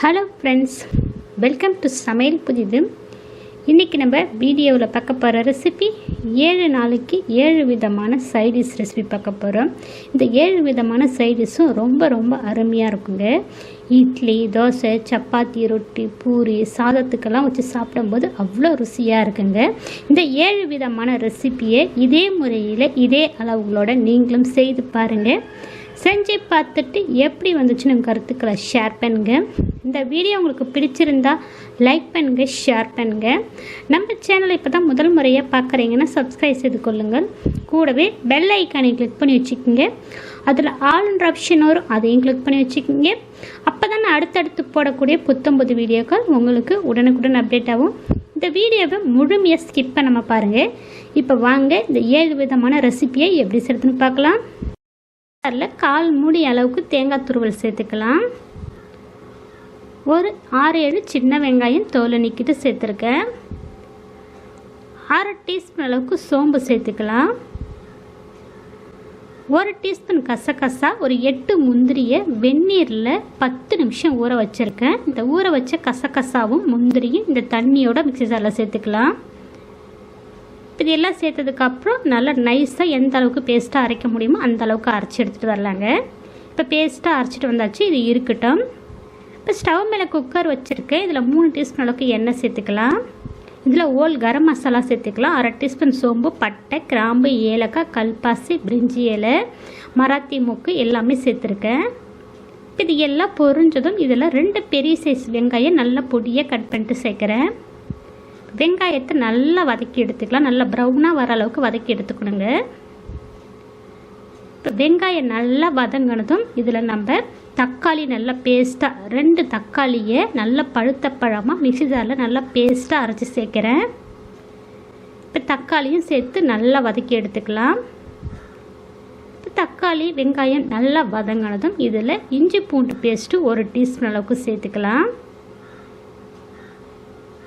Hello friends welcome to சமையல் புதிது இன்றைக்கி நம்ம வீடியோவில் பார்க்க போகிற ரெசிபி ஏழு நாளைக்கு ஏழு விதமான சைடிஷ் ரெசிபி பார்க்க போகிறோம் இந்த ஏழு விதமான சைடிஷும் ரொம்ப ரொம்ப அருமையாக இருக்குங்க. இட்லி தோசை சப்பாத்தி ரொட்டி பூரி சாதத்துக்கெல்லாம் வச்சு சாப்பிடும்போது அவ்வளோ ருசியாக இருக்குங்க. இந்த ஏழு விதமான ரெசிபியை இதே முறையில் இதே அளவுகளோட நீங்களும் செய்து பாருங்கள் செஞ்சு பார்த்துட்டு எப்படி வந்துச்சுன்னு கருத்துக்களை ஷேர் பண்ணுங்க. இந்த வீடியோ உங்களுக்கு பிடிச்சிருந்தா லைக் பண்ணுங்க ஷேர் பண்ணுங்க. நம்ம சேனலை இப்போ தான் முதல் முறையாக பார்க்குறீங்கன்னா சப்ஸ்கிரைப் செய்து கொள்ளுங்கள். கூடவே பெல் ஐக்கானை கிளிக் பண்ணி வச்சுக்கோங்க. அதில் ஆளுன்ற ஆப்ஷன் வரும் அதையும் கிளிக் பண்ணி வச்சுக்கோங்க. அப்போ தான் நான் அடுத்தடுத்து போடக்கூடிய புத்தம்பது வீடியோக்கள் உங்களுக்கு உடனுக்குடன் அப்டேட் ஆகும். இந்த வீடியோவை முழுமையாக ஸ்கிப் பண்ணாமல் பாருங்கள் இப்போ வாங்க இந்த ஏழு விதமான ரெசிபியை எப்படி செலுத்துன்னு பார்க்கலாம். குக்கரில் கால் மூடி அளவுக்கு தேங்காய் துருவல் சேர்த்துக்கலாம். ஒரு ஆறு ஏழு சின்ன வெங்காயம் தோலை நிற்கிட்டு சேர்த்துருக்கேன் அரை டீஸ்பூன் அளவுக்கு சோம்பு சேர்த்துக்கலாம். ஒரு டீஸ்பூன் கசகசா ஒரு எட்டு முந்திரியை வெந்நீரில் பத்து நிமிஷம் ஊற வச்சுருக்கேன். இந்த ஊற வச்ச கசகசாவும் முந்திரியும் இந்த தண்ணியோட மிக்சி ஜாரில் சேர்த்துக்கலாம். இது எல்லாம் சேர்த்ததுக்கப்புறம் நல்லா நைஸாக எந்த அளவுக்கு பேஸ்ட்டாக அரைக்க முடியுமோ அந்த அளவுக்கு அரைச்சி எடுத்துகிட்டு வரலாங்க. இப்போ பேஸ்ட்டாக அரைச்சிட்டு வந்தாச்சு இது இருக்கட்டும். இப்போ ஸ்டவ் மேலே குக்கர் வச்சுருக்கேன். இதில் மூணு டீஸ்பூன் அளவுக்கு எண்ணெய் சேர்த்துக்கலாம். இதில் ஓல் கரம் மசாலா சேர்த்துக்கலாம். அரை டீஸ்பூன் சோம்பு பட்டை கிராம்பு ஏலக்காய் கல்பாசி பிரிஞ்சி இலை மராத்தி மூக்கு எல்லாமே சேர்த்துருக்கேன். இது எல்லாம் பொரிஞ்சதும் இதில் ரெண்டு பெரிய சைஸ் வெங்காயம் நல்லா பொடியாக கட் பண்ணிட்டு சேர்க்குறேன். வெங்காயத்தை நல்லா வதக்கி எடுத்துக்கலாம். நல்லா ப்ரௌனாக வர அளவுக்கு வதக்கி எடுத்துக்கணுங்க. இப்போ வெங்காயம் நல்லா வதங்கினதும் இதில் நம்ம தக்காளி நல்லா பேஸ்ட்டாக ரெண்டு தக்காளியை நல்லா பழுத்த பழமாக மிக்சி ஜாரில் நல்லா பேஸ்ட்டாக அரைச்சி சேர்க்குறேன். இப்போ தக்காளியும் சேர்த்து நல்லா வதக்கி எடுத்துக்கலாம். இப்போ தக்காளி வெங்காயம் நல்லா வதங்கினதும் இதில் இஞ்சி பூண்டு பேஸ்ட்டு ஒரு டீஸ்பூன் அளவுக்கு சேர்த்துக்கலாம்.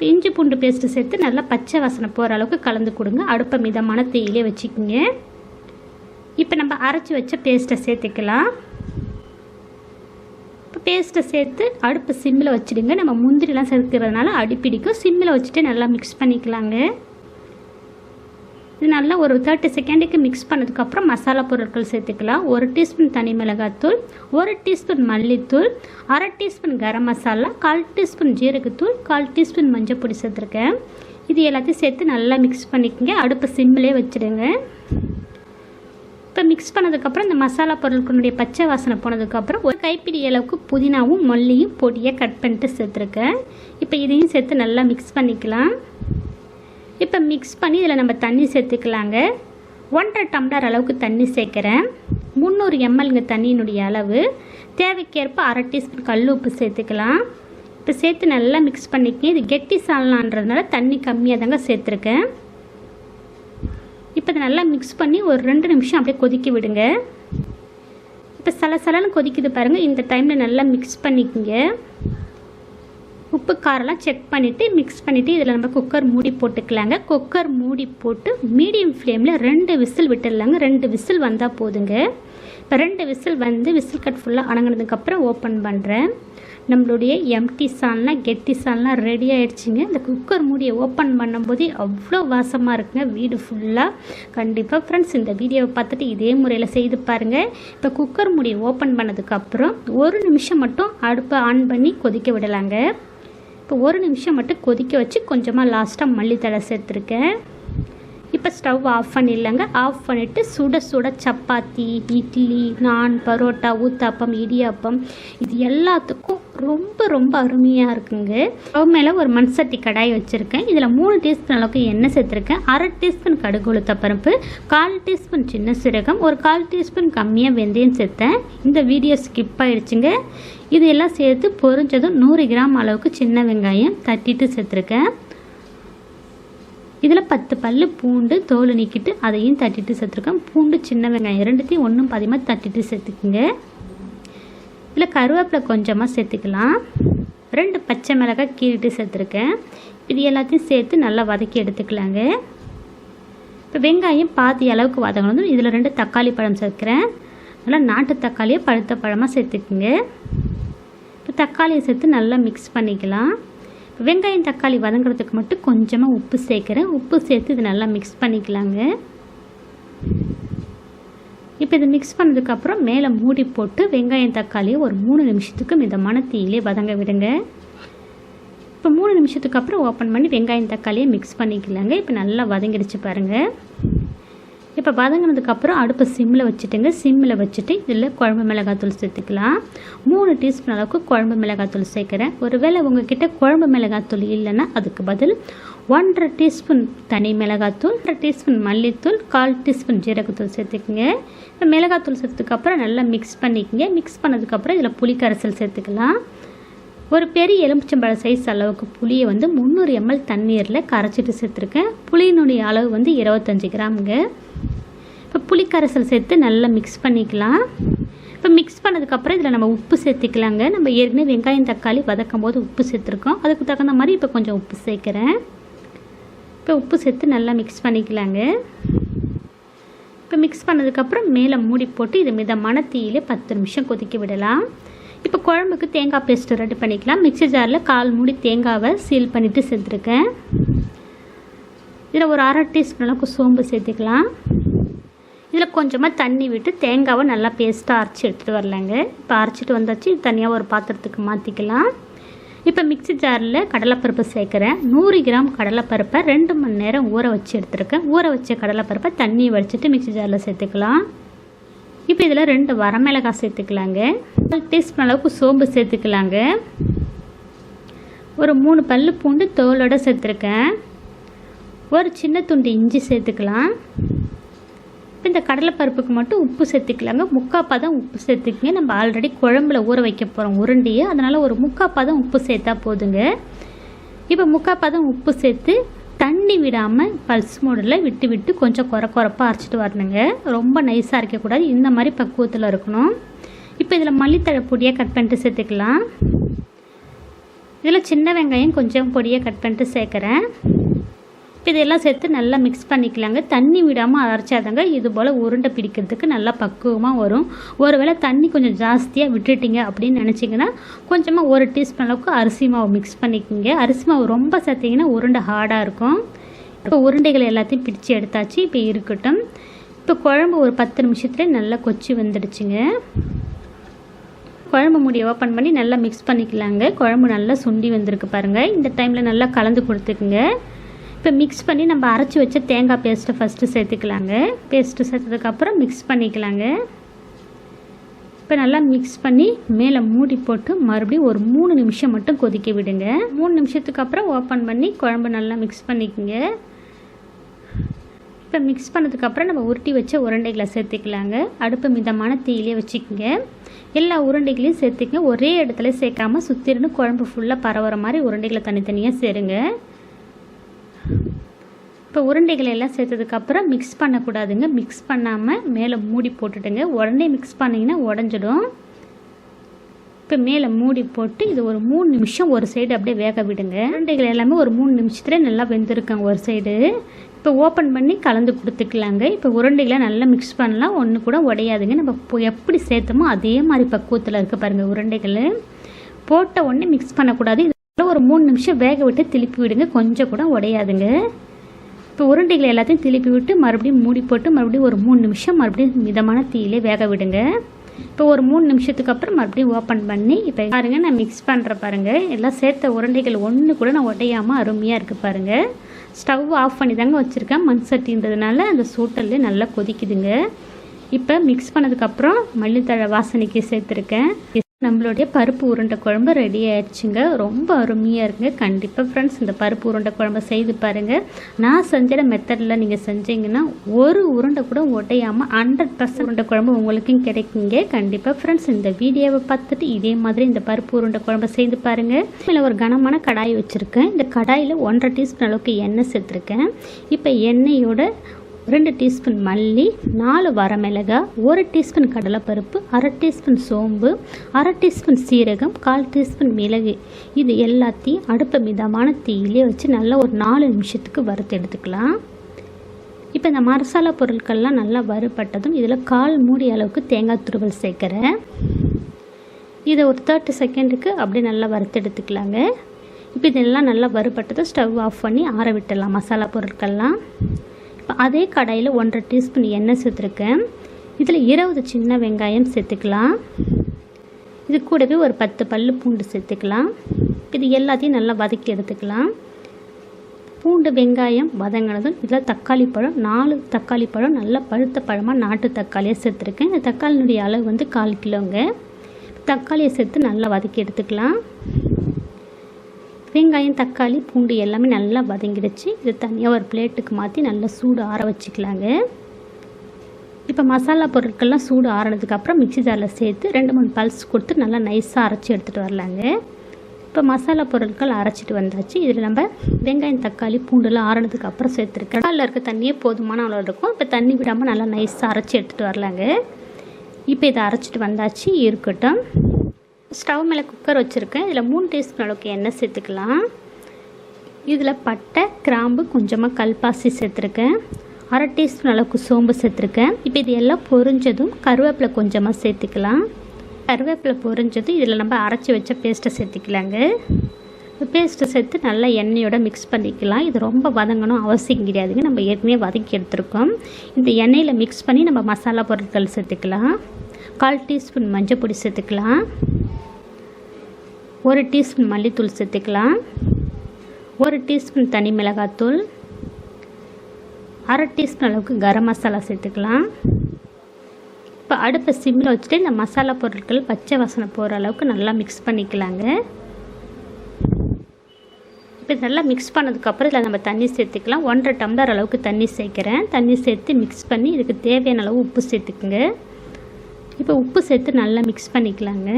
இஞ்சி பூண்டு பேஸ்ட்டு சேர்த்து நல்லா பச்சை வாசனை போகிற அளவுக்கு கலந்து கொடுங்க. அடுப்பை மிதமான தேயிலே வச்சுக்கோங்க. இப்போ நம்ம அரைச்சி வச்ச பேஸ்ட்டை சேர்த்துக்கலாம். இப்போ பேஸ்ட்டை சேர்த்து அடுப்பு சிம்மில் வச்சுடுங்க. நம்ம முந்திரிலாம் சேர்க்கிறதுனால அடிப்பிடிக்கும். சிம்மில் வச்சுட்டு நல்லா மிக்ஸ் பண்ணிக்கலாங்க. இது நல்லா ஒரு தேர்ட்டி செகண்டுக்கு மிக்ஸ் பண்ணதுக்கப்புறம் மசாலா பொருட்கள் சேர்த்துக்கலாம். ஒரு டீஸ்பூன் தனி மிளகாத்தூள் ஒரு டீஸ்பூன் மல்லித்தூள் அரை டீஸ்பூன் கரம் மசாலா கால் டீஸ்பூன் ஜீரகத்தூள் கால் டீஸ்பூன் மஞ்சள் பொடி சேர்த்துருக்கேன். இது எல்லாத்தையும் சேர்த்து நல்லா மிக்ஸ் பண்ணிக்கோங்க. அடுப்பு சிம்மிலே வச்சுடுங்க. இப்போ மிக்ஸ் பண்ணதுக்கப்புறம் இந்த மசாலா பொருட்களுடைய பச்சை வாசனை போனதுக்கப்புறம் ஒரு கைப்பிடி அளவுக்கு புதினாவும் மல்லியும் பொடியாக கட் பண்ணிட்டு சேர்த்துருக்கேன். இப்போ இதையும் சேர்த்து நல்லா மிக்ஸ் பண்ணிக்கலாம். இப்போ மிக்ஸ் பண்ணி இதில் நம்ம தண்ணி சேர்த்துக்கலாங்க. ஒன்றரை டம்ளர் அளவுக்கு தண்ணி சேர்க்குறேன். முந்நூறு எம்எல்ங்க தண்ணியினுடைய அளவு. தேவைக்கேற்ப அரை டீஸ்பூன் கல் உப்பு சேர்த்துக்கலாம். இப்போ சேர்த்து நல்லா மிக்ஸ் பண்ணிக்கேன் இது கெட்டி சால்னான்றதுனால தண்ணி கம்மியாக தாங்க சேர்த்துருக்கேன். இப்போ இதை நல்லா மிக்ஸ் பண்ணி ஒரு ரெண்டு நிமிஷம் அப்படியே கொதிக்க விடுங்க. இப்போ சலசலன்னு கொதிக்குது பாருங்கள் இந்த டைமில் நல்லா மிக்ஸ் பண்ணிக்கோங்க. உப்பு காரெல்லாம் செக் பண்ணிவிட்டு மிக்ஸ் பண்ணிவிட்டு இதில் நம்ம குக்கர் மூடி போட்டுக்கலாங்க. குக்கர் மூடி போட்டு மீடியம் ஃப்ளேமில் ரெண்டு விசில் விட்டுடலாங்க. ரெண்டு விசில் வந்தால் போதுங்க. இப்போ ரெண்டு விசில் வந்து விசில் கட் ஃபுல்லாக அணங்கினதுக்கப்புறம் ஓப்பன் பண்ணுறேன் நம்மளுடைய எம்டி சால்னா கெட்டி சால்னா ரெடி ஆகிடுச்சிங்க இந்த குக்கர் மூடியை ஓப்பன் பண்ணும்போதே அவ்வளோ வாசமாக இருக்குங்க. வீடு ஃபுல்லாக கண்டிப்பாக ஃப்ரெண்ட்ஸ் இந்த வீடியோவை பார்த்துட்டு இதே முறையில் செய்து பாருங்கள் இப்போ குக்கர் மூடியை ஓப்பன் பண்ணதுக்கப்புறம் ஒரு நிமிஷம் மட்டும் அடுப்பை ஆன் பண்ணி கொதிக்க விடலாங்க. இப்போ ஒரு நிமிஷம் மட்டும் கொதிக்க வச்சு கொஞ்சமாக லாஸ்ட்டாக மல்லித்தலை சேர்த்துருக்கேன். இப்போ ஸ்டவ் ஆஃப் பண்ணிடலாங்க. ஆஃப் பண்ணிவிட்டு சுட சுட சப்பாத்தி இட்லி நான் பரோட்டா ஊத்தாப்பம் இடியாப்பம் இது எல்லாத்துக்கும் ரொம்ப ரொம்ப அருமையாக இருக்குங்க. ஸ்டவ் மேலே ஒரு மண் சட்டி கடாய் வச்சுருக்கேன். இதில் மூணு டீஸ்பூன் அளவுக்கு எண்ணெய் சேர்த்துருக்கேன். அரை டீஸ்பூன் கடுகு உளுத்த பருப்பு கால் டீஸ்பூன் சின்ன சீரகம் ஒரு கால் டீஸ்பூன் கம்மியாக வெந்தயம் சேர்த்தேன். இந்த வீடியோ ஸ்கிப் ஆகிடுச்சுங்க இது எல்லாம் சேர்த்து பொரிஞ்சதும் நூறு கிராம் அளவுக்கு சின்ன வெங்காயம் தட்டிட்டு சேர்த்துருக்கேன். இதில் பத்து பல் பூண்டு தோல் நீக்கிட்டு அதையும் தட்டிட்டு சேர்த்துருக்கேன். பூண்டு சின்ன வெங்காயம் ரெண்டுத்தையும் ஒன்றும் பாதியமாக தட்டிட்டு சேர்த்துக்குங்க. இதில் கருவேப்பிலை கொஞ்சமாக சேர்த்துக்கலாம். ரெண்டு பச்சை மிளகாய் கீறிட்டு சேர்த்துருக்கேன். இது எல்லாத்தையும் சேர்த்து நல்லா வதக்கி எடுத்துக்கலாங்க. இப்போ வெங்காயம் பாதி அளவுக்கு வதங்கணும் இதில் ரெண்டு தக்காளி பழம் சேர்க்குறேன். நல்லா நாட்டு தக்காளியை பழுத்த பழமாக சேர்த்துக்குங்க. தக்காளியை சேர்த்து நல்லா மிக்ஸ் பண்ணிக்கலாம். வெங்காயம் தக்காளி வதங்குறதுக்கு மட்டும் கொஞ்சமாக உப்பு சேர்க்குறேன். உப்பு சேர்த்து இது நல்லா மிக்ஸ் பண்ணிக்கலாங்க. இப்போ இதை மிக்ஸ் பண்ணதுக்கப்புறம் மேலே மூடி போட்டு வெங்காயம் தக்காளியை ஒரு மூணு நிமிஷத்துக்கு மிதமான தீயிலே வதங்க விடுங்க. இப்போ மூணு நிமிஷத்துக்கு அப்புறம் ஓப்பன் பண்ணி வெங்காயம் தக்காளியை மிக்ஸ் பண்ணிக்கலாங்க. இப்போ நல்லா வதங்கிடுச்சு பாருங்கள் இப்போ வதங்கினதுக்கப்புறம் அடுப்பை சிம்மில் வச்சுட்டுங்க. சிம்மில் வச்சுட்டு இதில் குழம்பு மிளகாத்தூள் சேர்த்துக்கலாம். மூணு டீஸ்பூன் அளவுக்கு குழம்பு மிளகாத்தூள் சேர்க்குறேன். ஒருவேளை உங்ககிட்ட குழம்பு மிளகாத்தூள் இல்லைன்னா அதுக்கு பதில் ஒன்றரை டீஸ்பூன் தனி மிளகாத்தூள் ஒன்றரை டீஸ்பூன் மல்லித்தூள் கால் டீஸ்பூன் ஜீரகத்தூள் சேர்த்துக்குங்க. இப்போ மிளகாத்தூள் சேர்த்ததுக்கப்புறம் நல்லா மிக்ஸ் பண்ணிக்கங்க. மிக்ஸ் பண்ணதுக்கப்புறம் இதில் புளிக்கரைசல் சேர்த்துக்கலாம். ஒரு பெரிய எலுமிச்சம்பழ சைஸ் அளவுக்கு புளியை வந்து முந்நூறு எம்எல் தண்ணீரில் கரைச்சிட்டு சேர்த்துருக்கேன். புளியினுடைய அளவு வந்து இருபத்தஞ்சி கிராமுங்க. இப்போ புளிக்கரைசல் சேர்த்து நல்லா மிக்ஸ் பண்ணிக்கலாம். இப்போ மிக்ஸ் பண்ணதுக்கப்புறம் இதில் நம்ம உப்பு சேர்த்துக்கலாங்க. நம்ம ஏற்கனவே வெங்காயம் தக்காளி வதக்கும் போது உப்பு சேர்த்துருக்கோம். அதுக்கு தகுந்த மாதிரி இப்போ கொஞ்சம் உப்பு சேர்க்குறேன். இப்போ உப்பு சேர்த்து நல்லா மிக்ஸ் பண்ணிக்கலாங்க. இப்போ மிக்ஸ் பண்ணதுக்கப்புறம் மேலே மூடி போட்டு இது மிதமான தீயில பத்து நிமிஷம் கொதிக்க விடலாம். இப்போ குழம்புக்கு தேங்காய் பேஸ்ட்டு ரெடி பண்ணிக்கலாம். மிக்சர் ஜாரில் கால் மூடி தேங்காவை சீல் பண்ணிவிட்டு சேர்த்துருக்கேன். இதில் ஒரு அரை டீஸ்பூன் அளவுக்கு சோம்பு சேர்த்துக்கலாம். இதில் கொஞ்சமாக தண்ணி விட்டு தேங்காவை நல்லா பேஸ்ட்டாக அரைச்சி எடுத்துகிட்டு வரலாங்க. இப்போ அரைச்சிட்டு வந்தாச்சு. இது தனியாக ஒரு பாத்திரத்துக்கு மாற்றிக்கலாம் இப்போ மிக்ஸி ஜாரில் கடலைப்பருப்பு சேர்க்குறேன். நூறு கிராம் கடலைப்பருப்பை ரெண்டு மணி நேரம் ஊற வச்சு எடுத்துருக்கேன். ஊற வச்ச கடலைப்பருப்பை தண்ணி வடிச்சிட்டு மிக்ஸி ஜாரில் சேர்த்துக்கலாம். இப்போ இதில் ரெண்டு வரமிளகாய் சேர்த்துக்கலாங்க. ஒரு டீஸ்பூன் அளவுக்கு சோம்பு சேர்த்துக்கலாங்க. ஒரு மூணு பல் பூண்டு தோலோடு சேர்த்துருக்கேன். ஒரு சின்ன துண்டு இஞ்சி சேர்த்துக்கலாம். இப்போ இந்த கடலைப்பருப்புக்கு மட்டும் உப்பு சேர்த்துக்கலாங்க. முக்கால் பதம் உப்பு சேர்த்துக்குங்க. நம்ம ஆல்ரெடி குழம்புல ஊற வைக்க போகிறோம் உருண்டையை. அதனால் ஒரு முக்கால் பதம் உப்பு சேர்த்தா போதுங்க. இப்போ முக்கால் பதம் உப்பு சேர்த்து தண்ணி விடாமல் பல்ஸ் மோடில் விட்டு விட்டு கொஞ்சம் குறை குறைப்பாக அரைச்சிட்டு வரணுங்க. ரொம்ப நைஸாக இருக்கக்கூடாது இந்த மாதிரி பக்குவத்தில் இருக்கணும். இப்போ இதில் மல்லித்தழை பொடியாக கட் பண்ணிட்டு சேர்த்துக்கலாம். இதில் சின்ன வெங்காயம் கொஞ்சம் பொடியாக கட் பண்ணிட்டு சேர்க்குறேன். இப்போ இதெல்லாம் சேர்த்து நல்லா மிக்ஸ் பண்ணிக்கலாங்க. தண்ணி விடாமல் அரைச்சாதாங்க இது போல் உருண்டை பிடிக்கிறதுக்கு நல்லா பக்குவமாக வரும். ஒருவேளை தண்ணி கொஞ்சம் ஜாஸ்தியாக விட்டுட்டீங்க அப்படின்னு நினச்சிங்கன்னா கொஞ்சமாக ஒரு டீஸ்பூன் அளவுக்கு அரிசி மாவு மிக்ஸ் பண்ணிக்கோங்க. அரிசி மாவு ரொம்ப சேர்த்திங்கன்னா உருண்டை ஹார்டாக இருக்கும். இப்போ உருண்டைகள் எல்லாத்தையும் பிடிச்சி எடுத்தாச்சு. இப்போ இருக்கட்டும். இப்போ குழம்பு ஒரு பத்து நிமிஷத்துலேயே நல்லா கொச்சி வந்துடுச்சுங்க. குழம்பு மூடி ஓப்பன் பண்ணி நல்லா மிக்ஸ் பண்ணிக்கலாங்க. குழம்பு நல்லா சுண்டி வந்திருக்கு பாருங்கள் இந்த டைமில் நல்லா கலந்து கொடுத்துக்குங்க. இப்போ மிக்ஸ் பண்ணி நம்ம அரைச்சி வச்ச தேங்காய் பேஸ்ட்டை ஃபஸ்ட்டு சேர்த்துக்கலாங்க. பேஸ்ட்டு சேர்த்ததுக்கப்புறம் மிக்ஸ் பண்ணிக்கலாங்க. இப்போ நல்லா மிக்ஸ் பண்ணி மேலே மூடி போட்டு மறுபடியும் ஒரு மூணு நிமிஷம் மட்டும் கொதிக்க விடுங்க. மூணு நிமிஷத்துக்கு அப்புறம் ஓப்பன் பண்ணி குழம்பு நல்லா மிக்ஸ் பண்ணிக்கோங்க. இப்போ மிக்ஸ் பண்ணதுக்கப்புறம் நம்ம உருட்டி வச்ச உருண்டைகளை சேர்த்துக்கலாங்க. அடுப்பு மிதமான தீயிலே வச்சுக்கோங்க. எல்லா உருண்டைகளையும் சேர்த்துக்கங்க. ஒரே இடத்துல சேர்க்காம சுற்றிருந்து குழம்பு ஃபுல்லாக பரவுற மாதிரி உருண்டைகளை தனித்தனியாக சேருங்க. இப்போ உருண்டைகளை எல்லாம் சேர்த்ததுக்கப்புறம் மிக்ஸ் பண்ணக்கூடாதுங்க. மிக்ஸ் பண்ணாமல் மேலே மூடி போட்டுட்டுங்க. உடனே மிக்ஸ் பண்ணிங்கன்னா உடஞ்சிடும். இப்போ மேலே மூடி போட்டு இது ஒரு மூணு நிமிஷம் ஒரு சைடு அப்படியே வேக விடுங்க. உருண்டைகள் எல்லாமே ஒரு மூணு நிமிஷத்துல நல்லா வெந்திருக்காங்க ஒரு சைடு இப்போ ஓப்பன் பண்ணி கலந்து கொடுத்துக்கலாங்க. இப்போ உருண்டைகளை நல்லா மிக்ஸ் பண்ணலாம். ஒன்று கூட உடையாதுங்க. நம்ம இப்போ எப்படி சேர்த்தோமோ அதே மாதிரி பக்குவத்தில் இருக்க பாருங்கள் உருண்டைகள். போட்ட உடனே மிக்ஸ் பண்ணக்கூடாது. இது ஒரு மூணு நிமிஷம் வேக விட்டு திருப்பி விடுங்க. கொஞ்சம் கூட உடையாதுங்க. இப்போ உருண்டைகளை எல்லாத்தையும் திருப்பி விட்டு மறுபடியும் மூடி போட்டு மறுபடியும் ஒரு மூணு நிமிஷம் மறுபடியும் மிதமான தீயிலே வேக விடுங்க. இப்போ ஒரு மூணு நிமிஷத்துக்கு அப்புறம் மறுபடியும் ஓப்பன் பண்ணி இப்போ பாருங்க நான் மிக்ஸ் பண்ணுற பாருங்க. எல்லாம் சேர்த்த உருண்டைகள் ஒன்று கூட நான் உடையாமல் அருமையாக இருக்குது பாருங்க. ஸ்டவ் ஆஃப் பண்ணி தாங்க வச்சுருக்கேன். மண் சட்டின்றதுனால அந்த சூட்டல்லே நல்லா கொதிக்குதுங்க. இப்போ மிக்ஸ் பண்ணதுக்கப்புறம் மல்லித்தழை வாசனைக்கு சேர்த்துருக்கேன். நம்மளுடைய பருப்பு உருண்டை குழம்பு ரெடி ஆயிடுச்சுங்க. ரொம்ப அருமையாக இருக்குங்க. கண்டிப்பாக ஃப்ரெண்ட்ஸ் இந்த பருப்பு உருண்டை குழம்பு செய்து பாருங்கள் நான் செஞ்ச மெத்தடில் நீங்கள் செஞ்சீங்கன்னா ஒரு உருண்டை கூட உடையாமல் ஹண்ட்ரட் பர்சன்ட் உருண்டை குழம்பு உங்களுக்கும் கிடைக்குங்க. கண்டிப்பாக ஃப்ரெண்ட்ஸ் இந்த வீடியோவை பார்த்துட்டு இதே மாதிரி இந்த பருப்பு உருண்டை குழம்பு செய்து பாருங்கள் இதில் ஒரு கனமான கடாய் வச்சுருக்கேன். இந்த கடாயில் ஒன்றரை டீஸ்பூன் அளவுக்கு எண்ணெய் சேர்த்துருக்கேன். இப்போ எண்ணெயோட ரெண்டு டீஸ்பூன் மல்லி நாலு வரமிளகாய் ஒரு டீஸ்பூன் கடலைப்பருப்பு அரை டீஸ்பூன் சோம்பு அரை டீஸ்பூன் சீரகம் கால் டீஸ்பூன் மிளகு. இது எல்லாத்தையும் அடுப்பை மிதமான தீயிலே வச்சு நல்லா ஒரு நாலு நிமிஷத்துக்கு வறுத்து எடுத்துக்கலாம். இப்போ இந்த மசாலா பொருட்கள்லாம் நல்லா வறுபட்டதும் இதில் கால் மூடி அளவுக்கு தேங்காய் துருவல் சேர்க்குறேன். இதை ஒரு தேர்ட்டி செகண்டுக்கு அப்படியே நல்லா வறுத்து எடுத்துக்கலாங்க. இப்போ இதெல்லாம் நல்லா வறுபட்டதும் ஸ்டவ் ஆஃப் பண்ணி ஆற விட்டுடலாம் மசாலா பொருட்கள்லாம். இப்போ அதே கடாயில் ஒன்றரை டீஸ்பூன் எண்ணெய் சேர்த்துருக்கேன். இதில் இருபது சின்ன வெங்காயம் சேர்த்துக்கலாம். இது கூடவே ஒரு பத்து பல்லு பூண்டு சேர்த்துக்கலாம். இது எல்லாத்தையும் நல்லா வதக்கி எடுத்துக்கலாம். பூண்டு வெங்காயம் வதங்கினதும் இதில் தக்காளி பழம் நாலு தக்காளி பழம் நல்லா பழுத்த பழமாக நாட்டு தக்காளியை சேர்த்துருக்கேன். இந்த தக்காளினுடைய அளவு வந்து கால் கிலோங்க. தக்காளியை சேர்த்து நல்லா வதக்கி எடுத்துக்கலாம். வெங்காயம் தக்காளி பூண்டு எல்லாமே நல்லா வதங்கிடுச்சு. இது தனியாக ஒரு பிளேட்டுக்கு மாற்றி நல்லா சூடு ஆற வச்சுக்கலாங்க. இப்போ மசாலா பொருட்கள்லாம் சூடு ஆறினதுக்கப்புறம் மிக்சி ஜாரில் சேர்த்து ரெண்டு மூணு பல்ஸ் கொடுத்து நல்லா நைஸாக அரைச்சி எடுத்துகிட்டு வரலாங்க. இப்போ மசாலா பொருட்கள் அரைச்சிட்டு வந்தாச்சு. இதில் நம்ம வெங்காயம் தக்காளி பூண்டுலாம் ஆறினதுக்கு அப்புறம் சேர்த்துருக்கேன் அதில் இருக்க தண்ணியே போதுமான அளவு இருக்கும். இப்போ தண்ணி விடாமல் நல்லா நைஸாக அரைச்சி எடுத்துகிட்டு வரலாங்க. இப்போ இதை அரைச்சிட்டு வந்தாச்சு. இருக்கட்டும். ஸ்டவ் மேலே குக்கர் வச்சுருக்கேன். இதில் மூணு டீஸ்பூன் அளவுக்கு எண்ணெய் சேர்த்துக்கலாம். இதில் பட்டை கிராம்பு கொஞ்சமாக கல்பாசி சேர்த்துருக்கேன். அரை டீஸ்பூன் அளவுக்கு சோம்பு சேர்த்துருக்கேன். இப்போ இது எல்லாம் பொரிஞ்சதும் கருவேப்பிலை கொஞ்சமாக சேர்த்துக்கலாம். கருவேப்பிலை பொரிஞ்சதும் இதில் நம்ம அரைச்சி வச்ச பேஸ்ட்டை சேர்த்துக்கலாங்க. பேஸ்ட்டை சேர்த்து நல்லா எண்ணெயோட மிக்ஸ் பண்ணிக்கலாம். இது ரொம்ப வதங்கணும் அவசியம் கிடையாதுங்க. நம்ம ஏற்கனவே வதக்கி எடுத்துருக்கோம். இந்த எண்ணெயில் மிக்ஸ் பண்ணி நம்ம மசாலா பொருட்கள் சேர்த்துக்கலாம். கால் டீஸ்பூன் மஞ்சள் பொடி சேர்த்துக்கலாம். ஒரு டீஸ்பூன் மல்லித்தூள் சேர்த்துக்கலாம். ஒரு டீஸ்பூன் தனி மிளகாத்தூள். அரை டீஸ்பூன் அளவுக்கு கரம் மசாலா சேர்த்துக்கலாம். இப்போ அடுப்பை சிம்மில் வச்சுட்டு இந்த மசாலா பொருட்கள் பச்சை வாசனை போகிற அளவுக்கு நல்லா மிக்ஸ் பண்ணிக்கலாங்க. இப்போ நல்லா மிக்ஸ் பண்ணதுக்கப்புறம் இதில் நம்ம தண்ணி சேர்த்துக்கலாம். ஒன்றரை டம்ளர் அளவுக்கு தண்ணி சேர்க்குறேன். தண்ணி சேர்த்து மிக்ஸ் பண்ணி இதுக்கு தேவையான அளவு உப்பு சேர்த்துக்குங்க. இப்போ உப்பு சேர்த்து நல்லா மிக்ஸ் பண்ணிக்கலாங்க.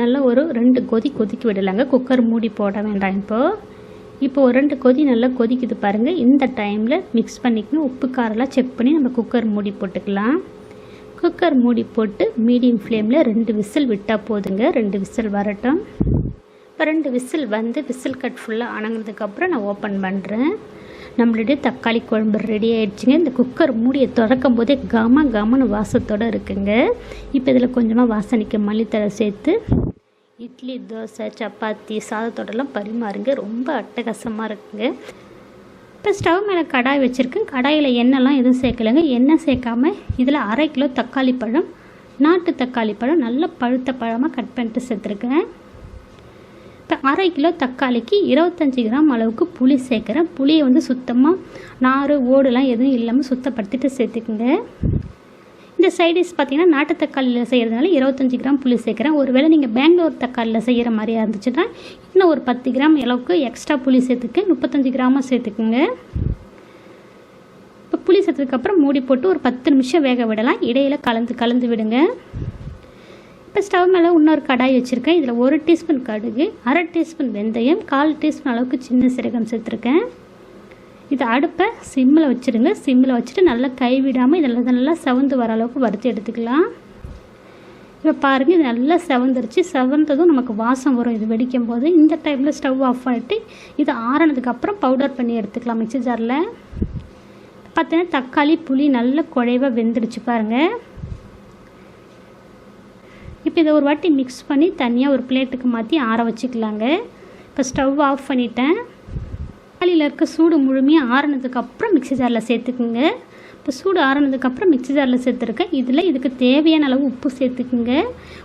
நல்லா ஒரு ரெண்டு கொதி கொதிக்க விடலாங்க. குக்கர் மூடி போட வேண்டாம் இப்போது இப்போ ஒரு ரெண்டு கொதி நல்லா கொதிக்குது பாருங்கள் இந்த டைமில் மிக்ஸ் பண்ணிக்கணும். உப்பு காரெல்லாம் செக் பண்ணி நம்ம குக்கர் மூடி போட்டுக்கலாம். குக்கர் மூடி போட்டு மீடியம் ஃப்ளேமில் ரெண்டு விசில் விட்டால் போதுங்க. ரெண்டு விசில் வரட்டும். இப்போ ரெண்டு விசில் வந்து விசில் கட் ஃபுல்லாக அணங்கினதுக்கப்புறம் நான் ஓப்பன் பண்ணுறேன் நம்மளுடைய தக்காளி குழம்பு ரெடி ஆயிடுச்சுங்க. இந்த குக்கர் மூடியை திறக்கும் போதே கம கமனு வாசத்தோடு இருக்குங்க. இப்போ இதில் கொஞ்சமாக வாசனைக்கு மல்லித்தலை சேர்த்து இட்லி தோசை சப்பாத்தி சாதத்தோடலாம் பரிமாறுங்க. ரொம்ப அட்டகாசமாக இருக்குங்க. இப்போ ஸ்டவ் மேலே கடாய் வச்சுருக்கேன். கடாயில் எண்ணெய்லாம் எதுவும் சேர்க்கலைங்க. எண்ணெய் சேர்க்காம இதில் அரை கிலோ தக்காளி பழம் நாட்டு தக்காளி பழம் நல்ல பழுத்த பழமாக கட் பண்ணிட்டு சேர்த்துருக்கேன். அரை கிலோ தக்காளிக்கு இருபத்தஞ்சி கிராம் அளவுக்கு புளி சேர்க்குறேன். புளியை வந்து சுத்தமாக நார் ஓடுலாம் எதுவும் இல்லாமல் சுத்தப்படுத்திட்டு சேர்த்துக்குங்க. இந்த சைடிஷ் பார்த்தீங்கன்னா நாட்டு தக்காளியில் செய்கிறதுனால இருபத்தஞ்சி கிராம் புளி சேர்க்குறேன். ஒருவேளை நீங்கள் பெங்களூர் தக்காளியில் செய்கிற மாதிரியா இருந்துச்சுன்னா இன்னும் ஒரு பத்து கிராம் அளவுக்கு எக்ஸ்ட்ரா புளி சேர்த்துக்கு முப்பத்தஞ்சு கிராமாக சேர்த்துக்குங்க. இப்போ புளி சேர்த்ததுக்கப்புறம் மூடி போட்டு ஒரு பத்து நிமிஷம் வேக விடலாம். இடையில் கலந்து கலந்து விடுங்க. இப்போ ஸ்டவ் மேலே இன்னொரு கடாய் வச்சுருக்கேன். இதில் ஒரு டீஸ்பூன் கடுகு அரை டீஸ்பூன் வெந்தயம் கால் டீஸ்பூன் அளவுக்கு சின்ன சீரகம் சேர்த்துருக்கேன். இதை அடுப்பை சிம்மில் வச்சுருங்க. சிம்மில் வச்சுட்டு நல்லா கைவிடாமல் இதில் நல்லா செவந்து வர அளவுக்கு வறுத்து எடுத்துக்கலாம். இப்போ பாருங்கள் இது நல்லா செவந்துருச்சு. செவந்ததும் நமக்கு வாசம் வரும். இது வெடிக்கும் போது இந்த டைமில் ஸ்டவ் ஆஃப் பண்ணிட்டு இது ஆறினதுக்கப்புறம் பவுடர் பண்ணி எடுத்துக்கலாம் மிக்சி ஜாரில். பார்த்தீங்கன்னா தக்காளி புளி நல்ல குழைவாக வெந்துடுச்சு பாருங்கள் இப்போ இதை ஒரு வாட்டி மிக்ஸ் பண்ணி தனியாக ஒரு பிளேட்டுக்கு மாற்றி ஆற வச்சுக்கலாங்க. இப்போ ஸ்டவ் ஆஃப் பண்ணிட்டேன். தக்காளியில் இருக்க சூடு முழுமையாக ஆறினதுக்கப்புறம் மிக்சி ஜாரில் சேர்த்துக்குங்க. இப்போ சூடு ஆறினதுக்கப்புறம் மிக்சி ஜாரில் சேர்த்துருக்கேன். இதில் இதுக்கு தேவையான அளவு உப்பு சேர்த்துக்குங்க.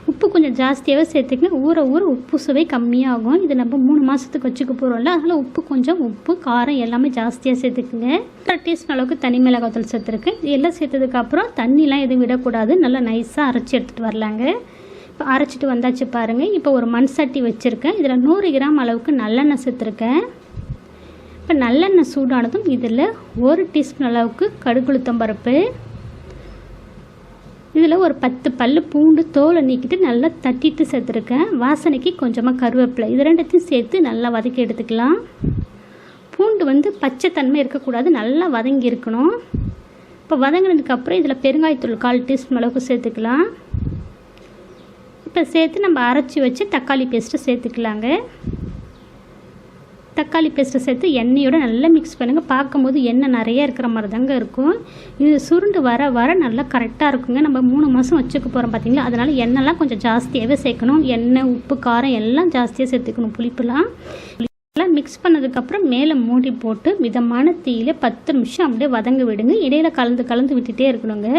உப்பு கொஞ்சம் ஜாஸ்தியாகவே சேர்த்துக்குங்க. ஊற ஊற உப்பு சுவை கம்மியாகும். இது நம்ம மூணு மாதத்துக்கு வச்சுக்க போகிறோம்ல அதனால் உப்பு கொஞ்சம் உப்பு காரம் எல்லாமே ஜாஸ்தியாக சேர்த்துக்குங்க. அரை டீஸ்பூன் அளவுக்கு தனி மிளகாத்தூள் சேர்த்துருக்கேன். இது எல்லாம் சேர்த்ததுக்கப்புறம் தண்ணிலாம் எதுவும் விடக்கூடாது. நல்லா நைஸாக அரைச்சி எடுத்துகிட்டு வரலாங்க. அரைச்சிட்டு வந்தாச்சு பாருங்கள் இப்போ ஒரு மண் சட்டி வச்சுருக்கேன். இதில் நூறு கிராம் அளவுக்கு நல்லெண்ணெய் சேர்த்துருக்கேன். இப்போ நல்லெண்ணெய் சூடானதும் இதில் ஒரு டீஸ்பூன் அளவுக்கு கடுகுளுத்தம் பருப்பு. இதில் ஒரு பத்து பல் பூண்டு தோலை நீக்கிட்டு நல்லா தட்டிட்டு சேர்த்துருக்கேன். வாசனைக்கு கொஞ்சமாக கருவேப்பிலை. இது ரெண்டுத்தையும் சேர்த்து நல்லா வதக்கி எடுத்துக்கலாம். பூண்டு வந்து பச்சை தன்மை இருக்கக்கூடாது. நல்லா வதங்கி இருக்கணும். இப்போ வதங்கினதுக்கப்புறம் இதில் பெருங்காயத்தூள் கால் டீஸ்பூன் அளவுக்கு சேர்த்துக்கலாம். இப்போ சேர்த்து நம்ம அரைச்சி வச்சு தக்காளி பேஸ்ட்டு சேர்த்துக்கலாங்க. தக்காளி பேஸ்ட்டை சேர்த்து எண்ணெயோட நல்லா மிக்ஸ் பண்ணுங்கள் பார்க்கும்போது எண்ணெய் நிறைய இருக்கிற மாதிரி தாங்க இருக்கும். இது சுருண்டு வர வர நல்லா கரெக்டாக இருக்குங்க. நம்ம மூணு மாதம் வச்சுக்க போகிறோம் பார்த்தீங்களா அதனால் எண்ணெய்லாம் கொஞ்சம் ஜாஸ்தியாகவே சேர்க்கணும். எண்ணெய் உப்பு காரம் எல்லாம் ஜாஸ்தியாக சேர்த்துக்கணும். புளிப்புலாம். எல்லாம் மிக்ஸ் பண்ணதுக்கப்புறம் மேலே மூடி போட்டு மிதமான தீயில் பத்து நிமிஷம் அப்படியே வதங்க விடுங்க. இடையில் கலந்து கலந்து விட்டுட்டே இருக்கணுங்க.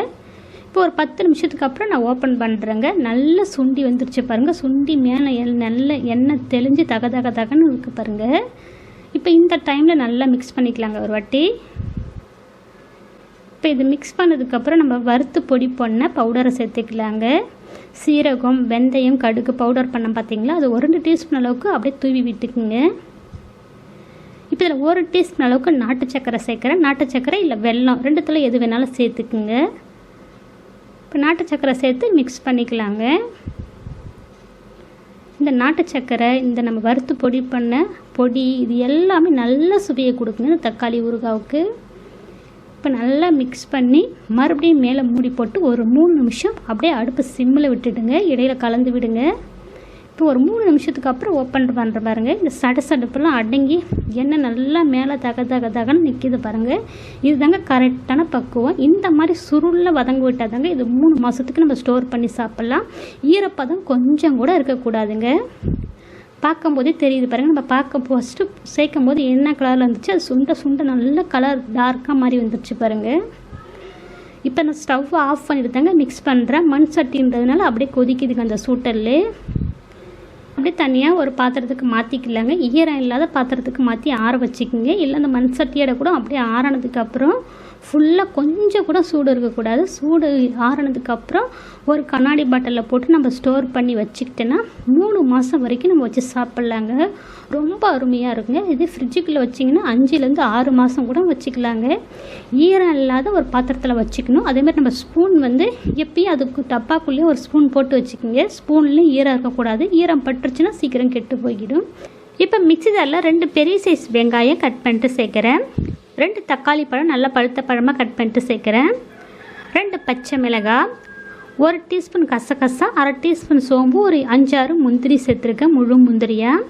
இப்போ ஒரு பத்து நிமிஷத்துக்கு அப்புறம் நான் ஓப்பன் பண்ணுறேங்க நல்ல சுண்டி வந்துருச்சு பாருங்கள் சுண்டி மேலே எல் நல்ல எண்ணெய் தெளிஞ்சு தக தக தகன்னு இருக்குது பாருங்கள் இப்போ இந்த டைமில் நல்லா மிக்ஸ் பண்ணிக்கலாங்க ஒரு வாட்டி. இப்போ இது மிக்ஸ் பண்ணதுக்கப்புறம் நம்ம வறுத்து பொடி பண்ண பவுடரை சேர்த்துக்கலாங்க. சீரகம் வெந்தயம் கடுகு பவுடர் பண்ண பார்த்தீங்களா அது ஒரு ரெண்டு டீஸ்பூன் அளவுக்கு அப்படியே தூவி விட்டுக்குங்க. இப்போ இதில் ஒரு டீஸ்பூன் அளவுக்கு நாட்டு சக்கரை சேர்க்குறேன். நாட்டு சக்கரை இல்லை வெல்லம். ரெண்டுத்தில் எது வேணாலும் சேர்த்துக்குங்க. இப்போ நாட்டு சக்கரை சேர்த்து மிக்ஸ் பண்ணிக்கலாங்க. இந்த நாட்டு சக்கரை இந்த நம்ம வறுத்து பொடி பண்ண பொடி இது எல்லாமே நல்ல சுவையை கொடுக்குங்க இந்த தக்காளி ஊறுகாவுக்கு. இப்போ நல்லா மிக்ஸ் பண்ணி மறுபடியும் மேலே மூடி போட்டு ஒரு மூணு நிமிஷம் அப்படியே அடுப்பு சிம்மில் விட்டுடுங்க. இடையில கலந்து விடுங்க. அப்புறம் ஒரு மூணு நிமிஷத்துக்கு அப்புறம் ஓப்பன் பண்ணுற பாருங்கள் இந்த சட சடுப்பெல்லாம் அடங்கி எண்ணெய் நல்லா மேலே தக தக தகன்னு நிற்கிது பாருங்கள் இது தாங்க கரெக்டான பக்குவம். இந்த மாதிரி சுருளில் வதங்க விட்டால் தாங்க இது மூணு மாதத்துக்கு நம்ம ஸ்டோர் பண்ணி சாப்பிட்லாம். ஈரப்பதம் கொஞ்சம் கூட இருக்கக்கூடாதுங்க. பார்க்கும்போதே தெரியுது பாருங்கள் நம்ம பார்க்க ஃபஸ்ட்டு சேர்க்கும் போது என்ன கலரில் இருந்துச்சு? அது சுண்ட சுண்ட நல்ல கலர் டார்க்காக மாதிரி வந்துருச்சு பாருங்கள் இப்போ நான் ஸ்டவ் ஆஃப் பண்ணிட்டு தாங்க மிக்ஸ் பண்ணுறேன் மண் சட்டின்றதுனால அப்படியே கொதிக்குதுங்க அந்த சூட்டல்லே. அப்படியே தனியாக ஒரு பாத்திரத்துக்கு மாற்றிக்கலாங்க ஈரம் இல்லாத பாத்திரத்துக்கு மாற்றி ஆற வச்சுக்கோங்க. இல்லை அந்த மண் சட்டியோட கூட அப்படியே ஆறினதுக்கப்புறம் ஃபுல்லாக கொஞ்சம் கூட சூடு இருக்கக்கூடாது. சூடு ஆறினதுக்கப்புறம் ஒரு கண்ணாடி பாட்டிலில் போட்டு நம்ம ஸ்டோர் பண்ணி வச்சுக்கிட்டோன்னா மூணு மாதம் வரைக்கும் நம்ம வச்சு சாப்பிட்லாங்க. ரொம்ப அருமையாக இருக்குங்க. இது ஃப்ரிட்ஜுக்குள்ளே வச்சிங்கன்னா அஞ்சுலேருந்து ஆறு மாதம் கூட வச்சுக்கலாங்க. ஈரம் இல்லாத ஒரு பாத்திரத்தில் வச்சுக்கணும். அதேமாதிரி நம்ம ஸ்பூன் வந்து எப்பயும் அதுக்கு டப்பாக்குள்ளேயே ஒரு ஸ்பூன் போட்டு வச்சுக்கோங்க. ஸ்பூன்லேயும் ஈரம் இருக்கக்கூடாது. ஈரம் பட்டுருச்சுன்னா சீக்கிரம் கெட்டு போய்கிடும் இப்போ மிக்ஸி ஜாரில் ரெண்டு பெரிய சைஸ் வெங்காயம் கட் பண்ணிட்டு சேர்க்குறேன். ரெண்டு தக்காளி பழம் நல்லா பழுத்த பழமாக கட் பண்ணிட்டு சேர்க்குறேன். ரெண்டு பச்சை மிளகாய் ஒரு டீஸ்பூன் கசகசா அரை டீஸ்பூன் சோம்பு ஒரு அஞ்சாறு முந்திரி சேர்த்துருக்கேன் முழு முந்திரியாக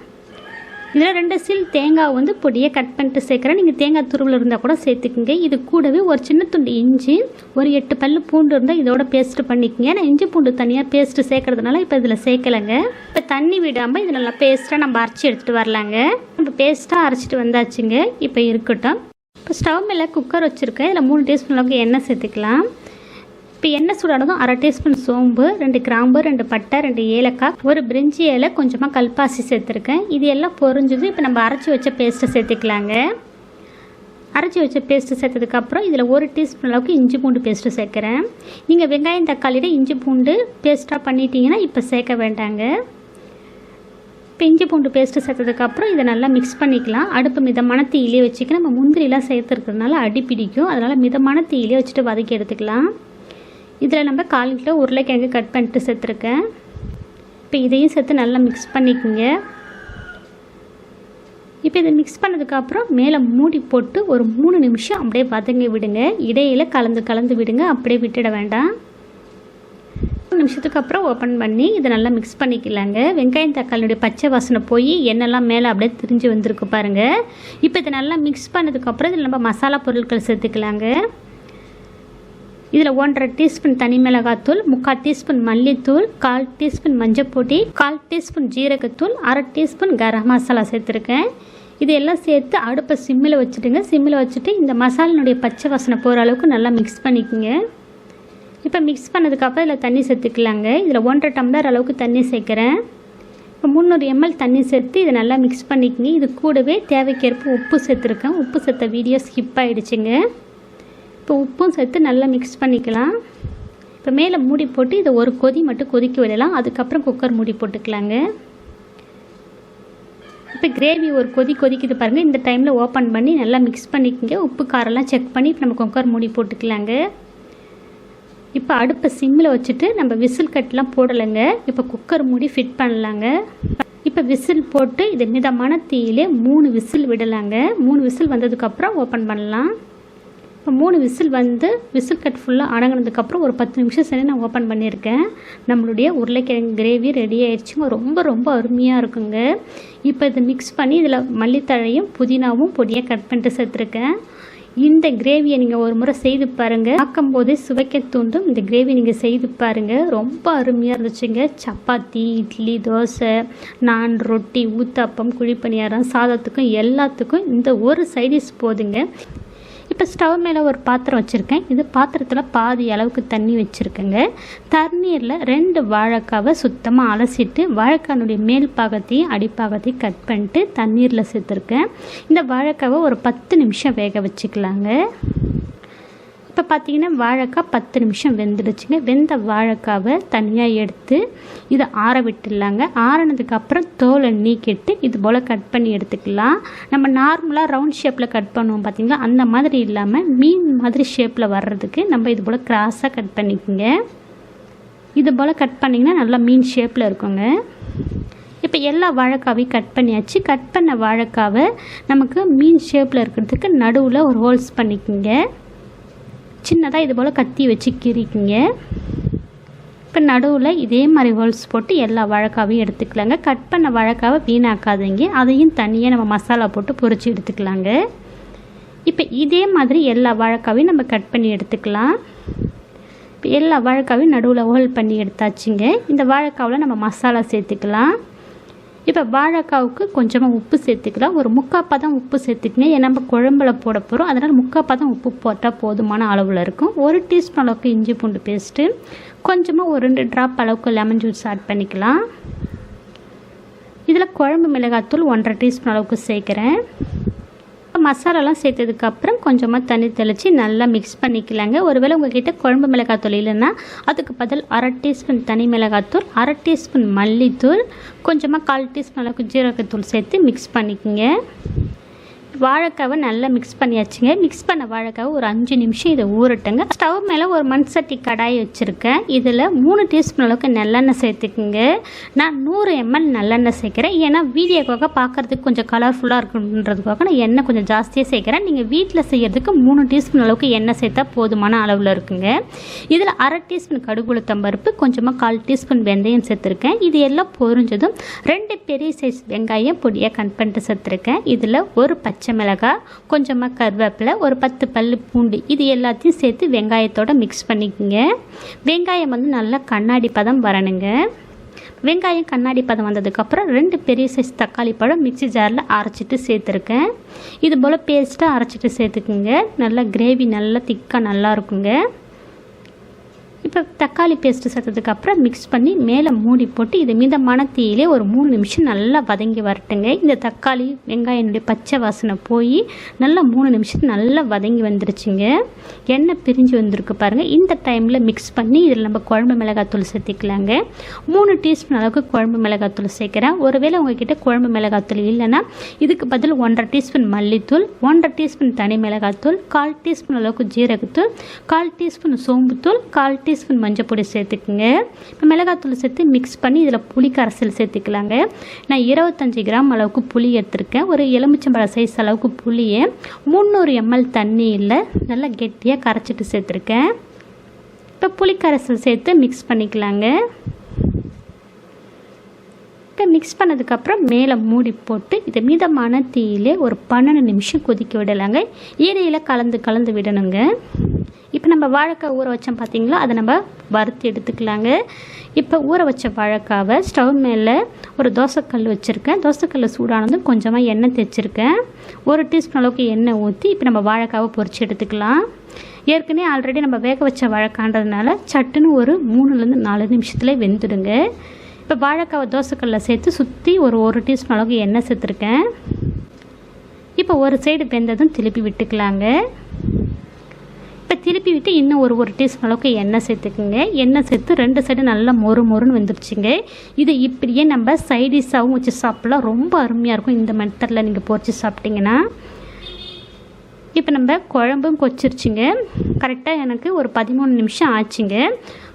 இதில் ரெண்டு சீல் தேங்காய் வந்து பொடியை கட் பண்ணிட்டு சேர்க்குறேன். நீங்கள் தேங்காய் துருவில் இருந்தால் கூட சேர்த்துக்குங்க. இது கூடவே ஒரு சின்ன துண்டு இஞ்சி ஒரு எட்டு பல் பூண்டு இருந்தால் இதோட பேஸ்ட்டு பண்ணிக்கோங்க. நான் இஞ்சி பூண்டு தனியாக பேஸ்ட்டு சேர்க்கறதுனால இப்போ இதில் சேர்க்கலைங்க. இப்போ தண்ணி விடாமல் இது நல்லா பேஸ்ட்டாக நம்ம அரைச்சி எடுத்துகிட்டு வரலாங்க. நம்ம பேஸ்ட்டாக அரைச்சிட்டு வந்தாச்சுங்க. இப்போ இருக்கட்டும். இப்போ ஸ்டவ் மேலே குக்கர் வச்சுருக்கேன். இதில் மூணு டீஸ்பூன் அளவுக்கு எண்ணெய் சேர்த்துக்கலாம். இப்போ எண்ணெய் சூடானதும் அரை டீஸ்பூன் சோம்பு ரெண்டு கிராம்பு ரெண்டு பட்டை ரெண்டு ஏலக்காய் ஒரு பிரிஞ்சி இலை கொஞ்சமாக கல்பாசி சேர்த்துருக்கேன். இது எல்லாம் பொறிஞ்சது இப்போ நம்ம அரைச்சி வச்ச பேஸ்ட்டை சேர்த்துக்கலாங்க. அரைச்சி வச்ச பேஸ்ட்டு சேர்த்ததுக்கப்புறம் இதில் ஒரு டீஸ்பூன் அளவுக்கு இஞ்சி பூண்டு பேஸ்ட்டு சேர்க்குறேன். நீங்கள் வெங்காயம் தக்காளியோட இஞ்சி பூண்டு பேஸ்ட்டாக பண்ணிட்டீங்கன்னா இப்போ சேர்க்க வேண்டாங்க. இப்போ இஞ்சி பூண்டு பேஸ்ட்டு சேர்த்ததுக்கப்புறம் இதை நல்லா மிக்ஸ் பண்ணிக்கலாம். அடுப்பு மிதமான தீயிலே வச்சுக்க நம்ம முந்திரிலாம் சேர்த்துருக்கிறதுனால அடி பிடிக்கும் அதனால் மிதமான தீயிலே வச்சுட்டு வதக்கி எடுத்துக்கலாம். இதில் நம்ம கால் கிலோ உருளைக்கிழங்கு கட் பண்ணிட்டு சேர்த்துருக்கேன். இப்போ இதையும் சேர்த்து நல்லா மிக்ஸ் பண்ணிக்கோங்க. இப்போ இதை மிக்ஸ் பண்ணதுக்கப்புறம் மேலே மூடி போட்டு ஒரு மூணு நிமிஷம் அப்படியே வதங்கி விடுங்க. இடையில் கலந்து கலந்து விடுங்க. அப்படியே விட்டுட வேண்டாம். மூணு நிமிஷத்துக்கு அப்புறம் ஓப்பன் பண்ணி இதை நல்லா மிக்ஸ் பண்ணிக்கலாங்க. வெங்காயம் தக்காளியுடைய பச்சை வாசனை போய் எண்ணெய்லாம் மேலே அப்படியே திரிஞ்சு வந்திருக்கு பாருங்கள் இப்போ இதை நல்லா மிக்ஸ் பண்ணதுக்கப்புறம் இதில் நம்ம மசாலா பொருட்கள் சேர்த்துக்கலாங்க. இதில் ஒன்றரை டீஸ்பூன் தனி மிளகாத்தூள் முக்கால் டீஸ்பூன் மல்லித்தூள் கால் டீஸ்பூன் மஞ்சப்பொடி கால் டீஸ்பூன் ஜீரகத்தூள் அரை டீஸ்பூன் கரம் மசாலா சேர்த்துருக்கேன். இதையெல்லாம் சேர்த்து அடுப்பை சிம்மில் வச்சுட்டுங்க. சிம்மில் வச்சுட்டு இந்த மசாலினுடைய பச்சை வாசனை போகிற அளவுக்கு நல்லா மிக்ஸ் பண்ணிக்கோங்க. இப்போ மிக்ஸ் பண்ணதுக்கப்புறம் இதில் தண்ணி சேர்த்துக்கலாங்க. இதில் ஒன்றரை டம்ளர் அளவுக்கு தண்ணி சேர்க்குறேன். இப்போ முந்நூறு எம்எல் தண்ணி சேர்த்து இதை நல்லா மிக்ஸ் பண்ணிக்கோங்க. இது கூடவே தேவைக்கேற்ப உப்பு சேர்த்துருக்கேன். உப்பு சேர்த்த வீடியோ ஸ்கிப் ஆகிடுச்சுங்க இப்போ உப்பும் சேர்த்து நல்லா மிக்ஸ் பண்ணிக்கலாம். இப்போ மேலே மூடி போட்டு இதை ஒரு கொதி மட்டும் கொதிக்க விடலாம். அதுக்கப்புறம் குக்கர் மூடி போட்டுக்கலாங்க. இப்போ கிரேவி ஒரு கொதி கொதிக்குது பாருங்கள் இந்த டைமில் ஓப்பன் பண்ணி நல்லா மிக்ஸ் பண்ணிக்கோங்க. உப்பு காரெல்லாம் செக் பண்ணி இப்போ நம்ம குக்கர் மூடி போட்டுக்கலாங்க. இப்போ அடுப்பை சிம்மில் வச்சுட்டு நம்ம விசில் கட்லாம் போடலைங்க. இப்போ குக்கர் மூடி ஃபிட் பண்ணலாங்க. இப்போ விசில் போட்டு இதை மிதமான தீயிலே மூணு விசில் விடலாங்க. மூணு விசில் வந்ததுக்கப்புறம் ஓப்பன் பண்ணலாம். இப்போ மூணு விசில் வந்து விசில் கட் ஃபுல்லாக அடங்கினதுக்கப்புறம் ஒரு பத்து நிமிஷம் சரி நான் ஓப்பன் பண்ணியிருக்கேன். நம்மளுடைய உருளைக்கிழங்கு கிரேவி ரெடி ஆயிடுச்சுங்க. ரொம்ப ரொம்ப அருமையாக இருக்குங்க. இப்போ இதை மிக்ஸ் பண்ணி இதில் மல்லித்தழையும் புதினாவும் பொடியாக கட் பண்ணிட்டு சேர்த்துருக்கேன். இந்த கிரேவியை நீங்கள் ஒரு முறை செய்து பாருங்கள் பார்க்கும் போதே சுவைக்க தூண்டும் இந்த கிரேவி நீங்கள் செய்து பாருங்கள் ரொம்ப அருமையாக இருந்துச்சுங்க. சப்பாத்தி இட்லி தோசை நான் ரொட்டி ஊத்தாப்பம் குழிப்பணியாரம் சாதத்துக்கும் எல்லாத்துக்கும் இந்த ஒரு சைடிஷ் போதுங்க. இப்போ ஸ்டவ் மேலே ஒரு பாத்திரம் வச்சுருக்கேன். இது பாத்திரத்தில் பாதி அளவுக்கு தண்ணி வச்சுருக்கேங்க. தண்ணீரில் ரெண்டு வாழைக்காவை சுத்தமாக அலசிட்டு வாழைக்கானுடைய மேல் பாகத்தையும் அடிப்பாகத்தையும் கட் பண்ணிட்டு தண்ணீரில் சேர்த்துருக்கேன். இந்த வாழைக்காவை ஒரு பத்து நிமிஷம் வேக வச்சுக்கலாங்க. இப்போ பார்த்தீங்கன்னா வாழைக்காய் பத்து நிமிஷம் வெந்துடுச்சுங்க. வெந்த வாழைக்காவை தனியாக எடுத்து இதை ஆற விட்டுடலாங்க. ஆறினதுக்கப்புறம் தோலை நீக்கிட்டு இது போல் கட் பண்ணி எடுத்துக்கலாம். நம்ம நார்மலாக ரவுண்ட் ஷேப்பில் கட் பண்ணுவோம் பார்த்தீங்களா அந்த மாதிரி இல்லாமல் மீன் மாதிரி ஷேப்பில் வர்றதுக்கு நம்ம இது போல் கிராஸாக கட் பண்ணிக்கோங்க. இது போல் கட் பண்ணிங்கன்னா நல்லா மீன் ஷேப்பில் இருக்குங்க. இப்போ எல்லா வாழைக்காவையும் கட் பண்ணியாச்சு. கட் பண்ண வாழைக்காவை நமக்கு மீன் ஷேப்பில் இருக்கிறதுக்கு நடுவில் ஒரு ஹோல்ஸ் பண்ணிக்கோங்க. சின்னதாக இது போல் கத்தி வச்சு கீறிக்குங்க இப்போ நடுவில் இதே மாதிரி ஹோல்ஸ் போட்டு எல்லா வாழைக்காவையும் எடுத்துக்கலாங்க. கட் பண்ண வாழைக்காவை வீணாக்காதீங்க. அதையும் தனியாக நம்ம மசாலா போட்டு பொறிச்சு எடுத்துக்கலாங்க. இப்போ இதே மாதிரி எல்லா வாழைக்காவையும் நம்ம கட் பண்ணி எடுத்துக்கலாம். இப்போ எல்லா வாழைக்காவையும் நடுவில் ஹோல் பண்ணி எடுத்தாச்சுங்க. இந்த வாழைக்காவில் நம்ம மசாலா சேர்த்துக்கலாம். இப்போ வாழைக்காவுக்கு கொஞ்சமாக உப்பு சேர்த்துக்கலாம். ஒரு முக்காப்பா தான் உப்பு சேர்த்துக்கணும் ஏன்னா நம்ம குழம்புல போட போகிறோம் அதனால் முக்காப்பா தான் உப்பு போட்டால் போதுமான அளவில் இருக்கும். ஒரு டீஸ்பூன் அளவுக்கு இஞ்சி பூண்டு பேஸ்ட்டு கொஞ்சமாக ஒரு ரெண்டு ட்ராப் அளவுக்கு லெமன் ஜூஸ் ஆட் பண்ணிக்கலாம். இதில் குழம்பு மிளகாத்தூள் ஒன்றரை டீஸ்பூன் அளவுக்கு சேர்க்குறேன். மசாலாலாம் சேர்த்ததுக்கப்புறம் கொஞ்சமாக தண்ணி தெளித்து நல்லா மிக்ஸ் பண்ணிக்கலாங்க. ஒருவேளை உங்ககிட்ட குழம்பு மிளகாத்தூள் இல்லைன்னா அதுக்கு பதில் அரை டீஸ்பூன் தனி மிளகாத்தூள் அரை டீஸ்பூன் மல்லித்தூள் கொஞ்சமாக கால் டீஸ்பூன் அளவுக்கு ஜீரகத்தூள் சேர்த்து மிக்ஸ் பண்ணிக்கோங்க. வாழைக்காவை நல்லா மிக்ஸ் பண்ணியாச்சுங்க. மிக்ஸ் பண்ண வாழைக்காவை ஒரு அஞ்சு நிமிஷம் இதை ஊறட்டுங்க. ஸ்டவ் மேலே ஒரு மண் சட்டி கடாய் வச்சுருக்கேன். இதில் மூணு டீஸ்பூன் அளவுக்கு நல்லெண்ணெய் சேர்த்துக்குங்க. நான் நூறு எம்எல் நல்லெண்ணெய் சேர்க்குறேன். ஏன்னா வீடியோக்காக பார்க்குறதுக்கு கொஞ்சம் கலர்ஃபுல்லாக இருக்குன்றதுக்காக நான் எண்ணெய் கொஞ்சம் ஜாஸ்தியாக சேர்க்குறேன். நீங்கள் வீட்டில் செய்கிறதுக்கு மூணு டீஸ்பூன் அளவுக்கு எண்ணெய் சேர்த்தா போதுமான அளவில் இருக்குங்க. இதில் அரை டீஸ்பூன் கடுகுளுத்தம் பருப்பு கொஞ்சமாக கால் டீஸ்பூன் வெந்தயம் சேர்த்துருக்கேன். இது எல்லாம் பொரிஞ்சதும் ரெண்டு பெரிய சைஸ் வெங்காயம் பொடியாக கட் பண்ணிட்டு சேர்த்துருக்கேன். இதில் ஒரு பச்சை மிளகாய் கொஞ்சமாக கருவேப்பிலை ஒரு பத்து பல் பூண்டு இது எல்லாத்தையும் சேர்த்து வெங்காயத்தோட மிக்ஸ் பண்ணிக்கோங்க. வெங்காயம் வந்து நல்லா கண்ணாடி பதம் வரணுங்க. வெங்காயம் கண்ணாடி பதம் வந்ததுக்கப்புறம் ரெண்டு பெரிய சைஸ் தக்காளி பழம் மிக்ஸி ஜாரில் அரைச்சிட்டு சேர்த்துருக்கேன். இது போல் பேஸ்ட்டாக அரைச்சிட்டு சேர்த்துக்குங்க. நல்லா கிரேவி நல்லா திக்காக நல்லா இருக்குங்க. இப்போ தக்காளி பேஸ்ட்டு சேர்த்ததுக்கப்புறம் மிக்ஸ் பண்ணி மேலே மூடி போட்டு இது மிதமான தீயிலே ஒரு மூணு நிமிஷம் நல்லா வதங்கி வரட்டுங்க. இந்த தக்காளி வெங்காயனுடைய பச்சை வாசனை போய் நல்லா மூணு நிமிஷம் நல்லா வதங்கி வந்துருச்சுங்க. எண்ணெய் பிரிஞ்சு வந்திருக்கு பாருங்கள் இந்த டைமில் மிக்ஸ் பண்ணி இதில் நம்ம குழம்பு மிளகாத்தூள் சேர்த்திக்கலாங்க. மூணு டீஸ்பூன் அளவுக்கு குழம்பு மிளகாத்தூள் சேர்க்குறேன். ஒருவேளை உங்ககிட்ட குழம்பு மிளகாத்தூள் இல்லைன்னா இதுக்கு பதில் ஒன்றரை டீஸ்பூன் மல்லித்தூள் ஒன்றரை டீஸ்பூன் தனி மிளகாத்தூள் கால் டீஸ்பூன் அளவுக்கு ஜீரகத்தூள் கால் டீஸ்பூன் சோம்புத்தூள் கால் டீ டீஸ்பூன் மஞ்சள் பொடி சேர்த்துக்குங்க. இப்போ மிளகாத்தூள் சேர்த்து மிக்ஸ் பண்ணி இதில் புளி கரைசல் சேர்த்துக்கலாங்க. நான் இருபத்தஞ்சி கிராம் அளவுக்கு புளி எடுத்திருக்கேன். ஒரு எலுமிச்சம்பழ சைஸ் அளவுக்கு புளியை முந்நூறு எம்எல் தண்ணியில் நல்லா கெட்டியாக கரைச்சிட்டு சேர்த்துருக்கேன். இப்போ புளி கரைசல் சேர்த்து மிக்ஸ் பண்ணிக்கலாங்க. இப்போ மிக்ஸ் பண்ணதுக்கப்புறம் மேலே மூடி போட்டு இதை மீதமான தீயிலே ஒரு பன்னெண்டு நிமிஷம் கொதிக்க விடலாங்க. ஈரையில் கலந்து கலந்து விடணுங்க. இப்போ நம்ம வாழைக்காய் ஊற வச்சோம் பார்த்தீங்களா அதை நம்ம வறுத்து எடுத்துக்கலாங்க. இப்போ ஊற வச்ச வாழைக்காவை ஸ்டவ் மேலே ஒரு தோசைக்கல் வச்சுருக்கேன். தோசைக்கல் சூடானதும் கொஞ்சமாக எண்ணெய் தேய்ச்சிருக்கேன். ஒரு டீஸ்பூன் அளவுக்கு எண்ணெய் ஊற்றி இப்போ நம்ம வாழைக்காவை பொறிச்சு எடுத்துக்கலாம். ஏற்கனவே ஆல்ரெடி நம்ம வேக வச்ச வாழைக்கான்றதுனால சட்டுன்னு ஒரு மூணுலேருந்து நாலு நிமிஷத்தில் வெந்துடுங்க. இப்போ வாழைக்காவை தோசைக்கல்ல சேர்த்து சுற்றி ஒரு ஒரு டீஸ்பூன் அளவுக்கு எண்ணெய் சேர்த்துருக்கேன். இப்போ ஒரு சைடு வெந்ததும் திருப்பி விட்டுக்கலாங்க. இப்போ திருப்பி விட்டு இன்னும் ஒரு ஒரு டீஸ்பூன் அளவுக்கு எண்ணெய் சேர்த்துக்குங்க. எண்ணெய் சேர்த்து ரெண்டு சைடு நல்லா மொறு மொறுன்னு வந்துருச்சுங்க. இது இப்படியே நம்ம சைடிஷாகவும் வச்சு சாப்பிட்லாம். ரொம்ப அருமையாக இருக்கும். இந்த மெத்தடில் நீங்கள் பொறிச்சு சாப்பிட்டிங்கன்னா. இப்போ நம்ம குழம்பும் கொச்சிருச்சுங்க. கரெக்டாக எனக்கு ஒரு பதிமூணு நிமிஷம் ஆச்சுங்க.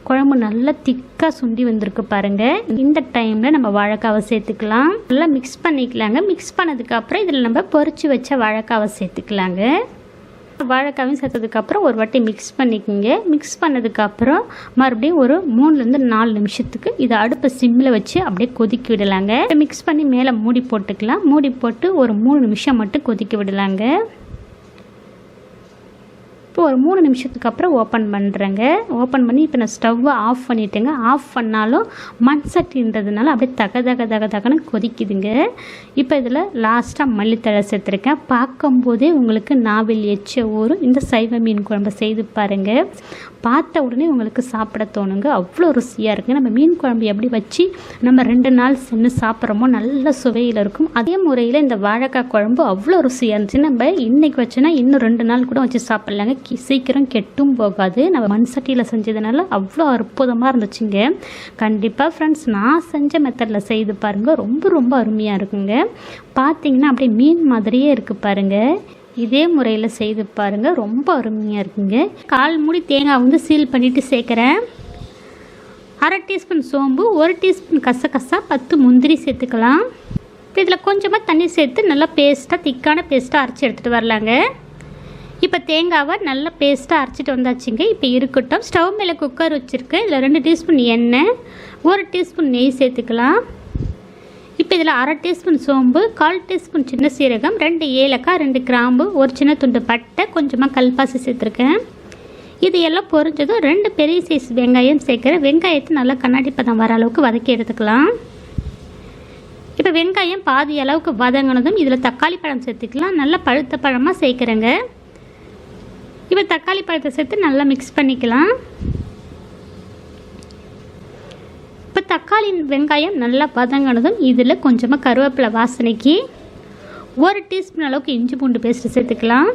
குழம்பு நல்லா திக்காக சுண்டி வந்திருக்கு பாருங்கள் இந்த டைமில் நம்ம வாழைக்காவை சேர்த்துக்கலாம். நல்லா மிக்ஸ் பண்ணிக்கலாங்க. மிக்ஸ் பண்ணதுக்கப்புறம் இதில் நம்ம பொறிச்சு வச்ச வாழைக்காவை சேர்த்துக்கலாங்க. வாழைக்காயும் சேர்த்ததுக்கப்புறம் ஒரு வாட்டி மிக்ஸ் பண்ணிக்கோங்க. மிக்ஸ் பண்ணதுக்கப்புறம் மறுபடியும் ஒரு மூணுலேருந்து நாலு நிமிஷத்துக்கு இதை அடுப்பை சிம்மில் வச்சு அப்படியே கொதிக்க விடலாங்க. மிக்ஸ் பண்ணி மேலே மூடி போட்டுக்கலாம். மூடி போட்டு ஒரு மூணு நிமிஷம் மட்டும் கொதிக்க விடலாங்க. இப்போ ஒரு மூணு நிமிஷத்துக்கு அப்புறம் ஓப்பன் பண்ணுறேங்க ஓப்பன் பண்ணி இப்போ நான் ஸ்டவ்வை ஆஃப் பண்ணிட்டேங்க. ஆஃப் பண்ணாலும் மண் சட்டின்றதுனால அப்படியே தக தக தக தகன்னு கொதிக்குதுங்க. இப்போ இதில் லாஸ்ட்டாக மல்லித்தழை சேர்த்துருக்கேன். பார்க்கும்போதே உங்களுக்கு நாவில் எச்ச ஊறும் இந்த சைவ மீன் குழம்பு செய்து பாருங்கள் பார்த்த உடனே உங்களுக்கு சாப்பிட தோணுங்க. அவ்வளோ ருசியாக இருக்குங்க. நம்ம மீன் குழம்பு எப்படி வச்சு நம்ம ரெண்டு நாள் சென்று சாப்பிட்றோமோ நல்ல சுவையில் இருக்கும். அதே முறையில் இந்த வாழைக்காய் குழம்பு அவ்வளோ ருசியாக இருந்துச்சு. நம்ம இன்றைக்கி வச்சோன்னா இன்னும் ரெண்டு நாள் கூட வச்சு சாப்பிட்லாங்க. சீக்கிரம் கெட்டும் போகாது. நம்ம மண் சட்டியில் செஞ்சதுனால அவ்வளோ அற்புதமாக இருந்துச்சுங்க. கண்டிப்பாக ஃப்ரெண்ட்ஸ் நான் செஞ்ச மெத்தடில் செய்து பாருங்கள் ரொம்ப ரொம்ப அருமையாக இருக்குங்க. பார்த்தீங்கன்னா அப்படியே மீன் மாதிரியே இருக்குது பாருங்கள் இதே முறையில் செய்து பாருங்கள் ரொம்ப அருமையாக இருக்குங்க. கால் மூடி தேங்காய் வந்து சீல் பண்ணிவிட்டு சேர்க்குறேன். அரை டீஸ்பூன் சோம்பு ஒரு டீஸ்பூன் கசகசா பத்து முந்திரி சேர்த்துக்கலாம். இதில் கொஞ்சமாக தண்ணி சேர்த்து நல்லா பேஸ்ட்டாக திக்கான பேஸ்ட்டாக அரைச்சி எடுத்துகிட்டு வரலாங்க. இப்போ தேங்காவை நல்லா பேஸ்ட்டாக அரைச்சிட்டு வந்தாச்சுங்க. இப்போ இருக்கட்டும். ஸ்டவ் மேலே குக்கர் வச்சுருக்கேன் இதில் ரெண்டு டீஸ்பூன் எண்ணெய் ஒரு டீஸ்பூன் நெய் சேர்த்துக்கலாம். இப்போ இதில் அரை டீஸ்பூன் சோம்பு கால் டீஸ்பூன் சின்ன சீரகம் ரெண்டு ஏலக்காய் ரெண்டு கிராம்பு ஒரு சின்ன துண்டு பட்டை கொஞ்சமாக கல்பாசி சேர்த்துருக்கேன். இது எல்லாம் பொறிஞ்சதும் ரெண்டு பெரிய சைஸ் வெங்காயம் சேர்க்குறேன் வெங்காயத்தை நல்லா கண்ணாடி பதம் வர அளவுக்கு வதக்கி எடுத்துக்கலாம். இப்போ வெங்காயம் பாதி அளவுக்கு வதங்கினதும் இதில் தக்காளி பழம் சேர்த்துக்கலாம். நல்லா பழுத்த பழமாக சேர்க்குறேங்க. இப்போ தக்காளி பழத்தை சேர்த்து நல்லா மிக்ஸ் பண்ணிக்கலாம். இப்போ தக்காளி வெங்காயம் நல்லா வதங்கினதும் இதில் கொஞ்சமாக கருவேப்பிலை வாசனைக்கு ஒரு டீஸ்பூன் அளவுக்கு இஞ்சி பூண்டு பேஸ்ட்டு சேர்த்துக்கலாம்.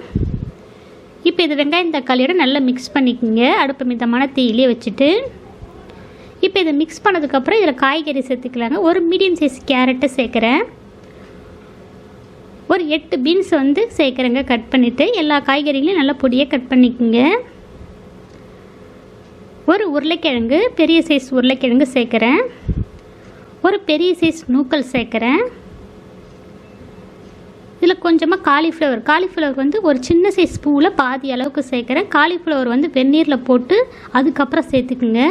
இப்போ இது வெங்காயம் தக்காளியோட நல்லா மிக்ஸ் பண்ணிக்கோங்க. அடுப்பு மிதமான தீயிலே வச்சுட்டு. இப்போ இதை மிக்ஸ் பண்ணதுக்கப்புறம் இதில் காய்கறி சேர்த்துக்கலாங்க. ஒரு மீடியம் சைஸ் கேரட்டை சேர்க்குறேன். ஒரு எட்டு பீன்ஸ் வந்து சேர்க்குறேங்க. கட் பண்ணிவிட்டு எல்லா காய்கறிகளையும் நல்லா பொடியாக கட் பண்ணிக்கோங்க. ஒரு உருளைக்கிழங்கு பெரிய சைஸ் உருளைக்கிழங்கு சேர்க்குறேன். ஒரு பெரிய சைஸ் நூக்கல் சேர்க்குறேன். இதில் கொஞ்சமாக காலிஃப்ளவர் காலிஃப்ளவர் வந்து ஒரு சின்ன சைஸ் பூவில் பாதி அளவுக்கு சேர்க்குறேன். காலிஃப்ளவர் வந்து வெந்நீரில் போட்டு அதுக்கப்புறம் சேர்த்துக்குங்க.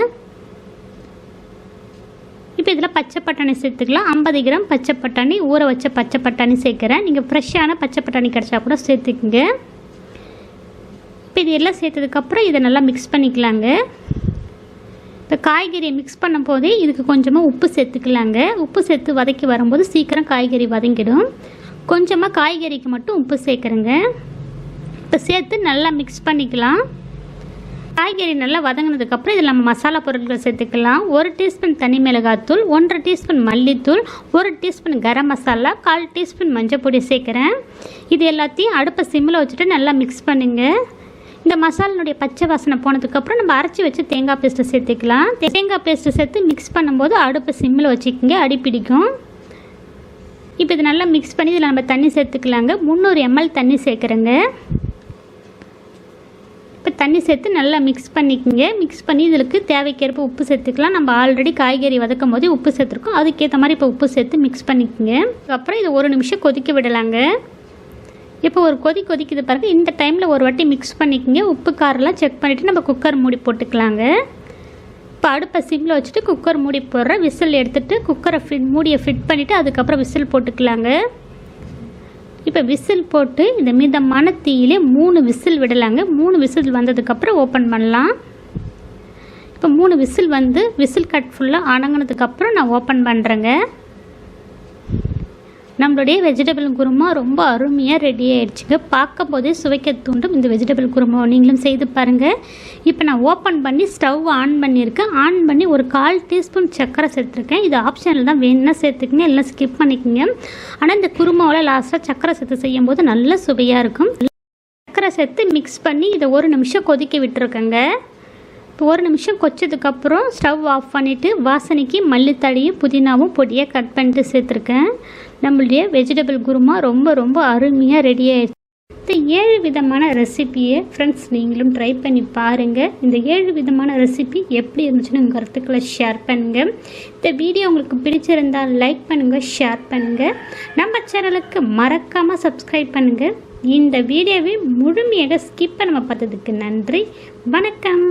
இப்போ இதில் பச்சை பட்டாணி சேர்த்துக்கலாம். ஐம்பது கிராம் பச்சை பட்டாணி ஊற வச்ச பச்சை பட்டாணி சேர்க்குறேன். நீங்கள் ஃப்ரெஷ்ஷான பச்சை பட்டாணி கிடச்சா கூட சேர்த்துக்குங்க. இப்போ இது எல்லாம் சேர்த்ததுக்கப்புறம் இதை நல்லா மிக்ஸ் பண்ணிக்கலாங்க. இப்போ காய்கறியை மிக்ஸ் பண்ணும் போதே இதுக்கு கொஞ்சமாக உப்பு சேர்த்துக்கலாங்க. உப்பு சேர்த்து வதக்கி வரும்போது சீக்கிரம் காய்கறி வதங்கிடும். கொஞ்சமாக காய்கறிக்கு மட்டும் உப்பு சேர்க்குறேங்க. இப்போ சேர்த்து நல்லா மிக்ஸ் பண்ணிக்கலாம். காய்கறி நல்லா வதங்கினதுக்கப்புறம் இதில் நம்ம மசாலா பொருட்கள் சேர்த்துக்கலாம். ஒரு டீஸ்பூன் தனி மிளகாத்தூள் ஒன்றரை டீஸ்பூன் மல்லித்தூள் ஒரு டீஸ்பூன் கரம் மசாலா கால் டீஸ்பூன் மஞ்சள் பொடி சேர்க்குறேன். இது எல்லாத்தையும் அடுப்பை சிம்மில் வச்சுட்டு நல்லா மிக்ஸ் பண்ணுங்க. இந்த மசாலினுடைய பச்சை வாசனை போனதுக்கப்புறம் நம்ம அரைச்சி வச்சு தேங்காய் பேஸ்ட்டை சேர்த்துக்கலாம். தேங்காய் பேஸ்ட்டை சேர்த்து மிக்ஸ் பண்ணும்போது அடுப்பை சிம்மில் வச்சுக்கோங்க அடி பிடிக்கும். இப்போ இது நல்லா மிக்ஸ் பண்ணி இதில் நம்ம தண்ணி சேர்த்துக்கலாங்க. முந்நூறு எம்எல் தண்ணி சேர்க்குறேங்க. தண்ணி சேர்த்து நல்லா மிக்ஸ் பண்ணிக்கோங்க. மிக்ஸ் பண்ணி இதுக்கு தேவைக்கேற்ப உப்பு சேர்த்துக்கலாம். நம்ம ஆல்ரெடி காய்கறி வதக்கும் போதே உப்பு சேர்த்துருக்கோம். அதுக்கேற்ற மாதிரி இப்போ உப்பு சேர்த்து மிக்ஸ் பண்ணிக்கோங்க. அப்புறம் இதை ஒரு நிமிஷம் கொதிக்க விடலாங்க. இப்போ ஒரு கொதி கொதிக்குது பிறகு இந்த டைமில் ஒரு வாட்டி மிக்ஸ் பண்ணிக்கோங்க. உப்பு காரெல்லாம் செக் பண்ணிவிட்டு நம்ம குக்கர் மூடி போட்டுக்கலாங்க. இப்போ அடுப்பை சிம்மில் வச்சுட்டு குக்கர் மூடி போடுறேன் விசில் எடுத்துகிட்டு குக்கரை ஃபிட் மூடியை ஃபிட் பண்ணிவிட்டு அதுக்கப்புறம் விசில் போட்டுக்கலாங்க. இப்போ விசில் போட்டு இந்த மிதமான தீயிலே மூணு விசில் விடலாங்க. மூணு விசில் வந்ததுக்கப்புறம் ஓப்பன் பண்ணலாம். இப்போ மூணு விசில் வந்து விசில் கட் ஃபுல்லாக அணங்கினதுக்கப்புறம் நான் ஓப்பன் பண்ணுறேங்க நம்மளுடைய வெஜிடபிள் குருமா ரொம்ப அருமையாக ரெடி ஆகிடுச்சிங்க பார்க்கும் போதே சுவைக்க தூண்டும் இந்த வெஜிடபிள் குருமா நீங்களும் செய்து பாருங்கள் இப்போ நான் ஓப்பன் பண்ணி ஸ்டவ் ஆன் பண்ணியிருக்கேன். ஆன் பண்ணி ஒரு கால் டீஸ்பூன் சர்க்கரை சேர்த்துருக்கேன். இது ஆப்ஷனில் தான் வேணும்னா சேர்த்துக்குங்க இல்லை ஸ்கிப் பண்ணிக்கோங்க. ஆனால் இந்த குருமாவில் லாஸ்ட்டாக சர்க்கரை சேர்த்து செய்யும்போது நல்ல சுவையாக இருக்கும். சர்க்கரை சேர்த்து மிக்ஸ் பண்ணி இதை ஒரு நிமிஷம் கொதிக்க விட்டுருக்கேங்க. இப்போ ஒரு நிமிஷம் கொச்சதுக்கப்புறம் ஸ்டவ் ஆஃப் பண்ணிவிட்டு வாசனைக்கு மல்லித்தடியும் புதினாவும் பொடியாக கட் பண்ணிட்டு சேர்த்துருக்கேன். நம்மளுடைய வெஜிடபிள் குருமா ரொம்ப ரொம்ப அருமையாக ரெடி ஆயிடுச்சு. இந்த ஏழு விதமான ரெசிபியை ஃப்ரெண்ட்ஸ் நீங்களும் ட்ரை பண்ணி பாருங்கள் இந்த ஏழு விதமான ரெசிபி எப்படி இருந்துச்சுன்னு உங்கள் கருத்துக்களை ஷேர் பண்ணுங்கள் இந்த வீடியோ உங்களுக்கு பிடிச்சிருந்தால் லைக் பண்ணுங்கள் ஷேர் பண்ணுங்கள் நம்ம சேனலுக்கு மறக்காமல் சப்ஸ்கிரைப் பண்ணுங்கள் இந்த வீடியோவை முழுமையாக ஸ்கிப் பண்ண பார்த்ததுக்கு நன்றி. வணக்கம்.